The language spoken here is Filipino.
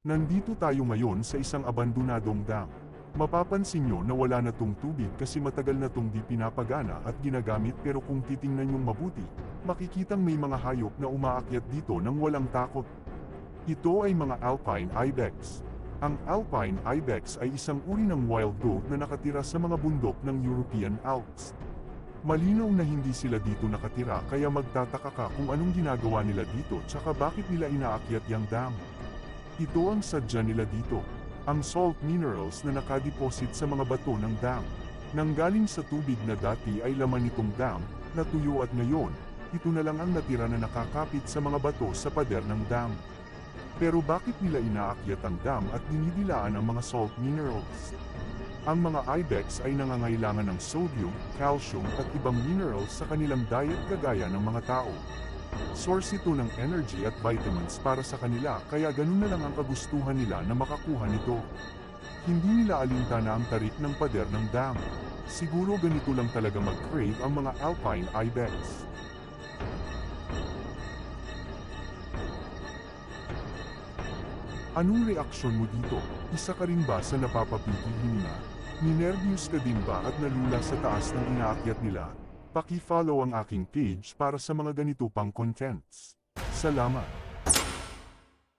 Nandito tayo ngayon sa isang abandonadong dam. Mapapansin nyo na wala na tong tubig kasi matagal na tong di pinapagana at ginagamit pero kung titingnan yung mabuti, makikitang may mga hayop na umaakyat dito nang walang takot. Ito ay mga alpine ibex. Ang alpine ibex ay isang uri ng wild goat na nakatira sa mga bundok ng European Alps. Malinaw na hindi sila dito nakatira kaya magtataka ka kung anong ginagawa nila dito tsaka bakit nila inaakyat yang dam. Ito ang sadya nila dito. Ang salt minerals na nakadeposit sa mga bato ng dam. Nanggaling sa tubig na dati ay laman nitong dam, natuyo at ngayon, ito na lang ang natira na nakakapit sa mga bato sa pader ng dam. Pero bakit nila inaakyat ang dam at dinidilaan ang mga salt minerals? Ang mga ibex ay nangangailangan ng sodium, calcium at ibang minerals sa kanilang diet kagaya ng mga tao. Source ito ng energy at vitamins para sa kanila kaya ganun na lang ang kagustuhan nila na makakuha nito. Hindi nila alintana ang tarik ng pader ng dam. Siguro ganito lang talaga mag-crave ang mga alpine ibex. Anong reaksyon mo dito? Isa ka rin ba sa napapapigil hininga? Ninervyos ka din ba at nalula sa taas ng inaakyat nila? Paki-follow ang aking page para sa mga ganito pang contents. Salamat!